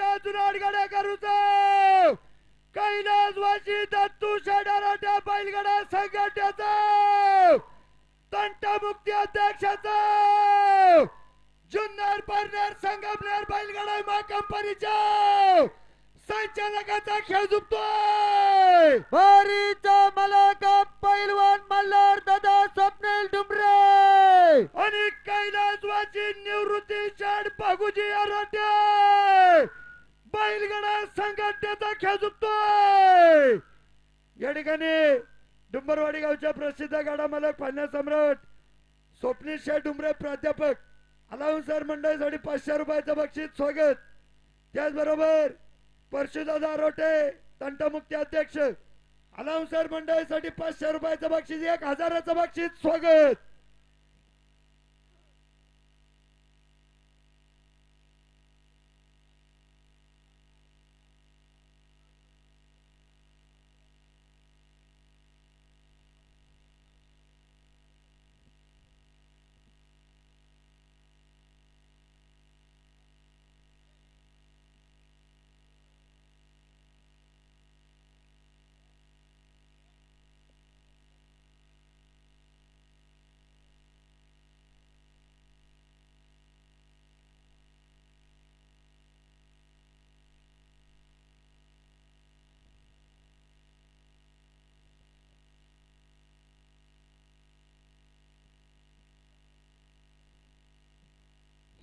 बैलगाड्या करूचा कैलासवासी दत्तू शेडाराच्या बैलगाडा संघटनेचा तंटमुक्ती अध्यक्षाचा. जुन्नर पार्टनर संगमनेर बैलगाडा मा कंपनीच्या संचालकाचा खेळ झुकतोय. वारीचा मलाका पैलवान मल्हार दादा स्वप्नील डुमरे. आणि कैलासवाची निवृत्ती शाड बागुजी आराध्य. बैलगाडा संघटनेचा खेळ झुकतोय या ठिकाणी डुंबरवाडी गावच्या प्रसिद्ध गाडा मालक पाण्या सम्राट स्वप्नील शेठ डुंबरे प्राध्यापक अलाउन्सर मंडळीसाठी पाचशे रुपयाचं बक्षीस स्वागत. त्याचबरोबर परशुदादा आरोटे तंटमुक्ती अध्यक्ष अलाउन्सर मंडळीसाठी पाचशे रुपयाचं बक्षीस एक हजाराचं बक्षीस स्वागत.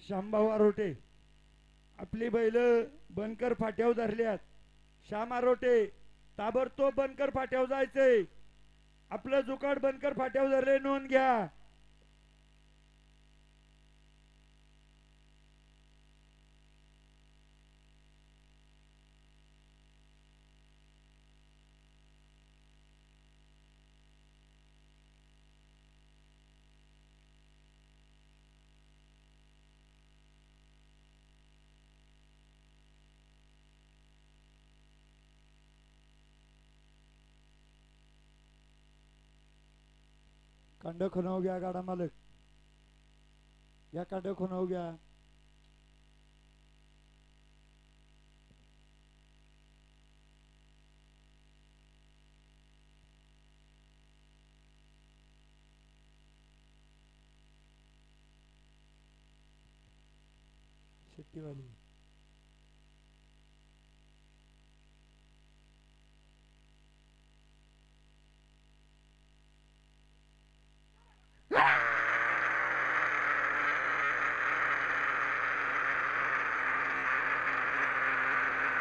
शामभाऊ आरोटे आपली बैल बनकर फाट्यावर धरल्यात. श्याम आरोटे ताबडतोब बनकर फाट्यावर जायचंय. आपलं जुकाड बनकर फाट्यावर धरले नोंद घ्या. कांड खुनाव घ्या गाडा मालक या कांड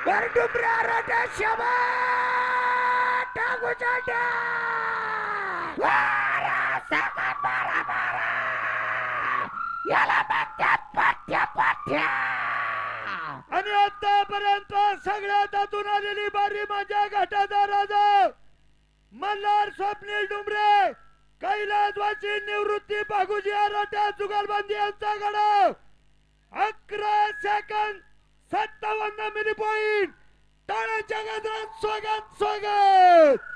खुनाव घ्या शेट्टीवाली आणि आतापर्यंत सगळ्यात आतून आलेली बारी माझ्या घाटाचा राजा मल्हार स्वप्नील डुमरे! कैलासवाची निवृत्ती बागुजी आराध्या जुगालबंदी यांचा गडा अकरा second सत्तावन्न मिली पॉइंट टाळ्यांच्या गजरात स्वागत स्वागत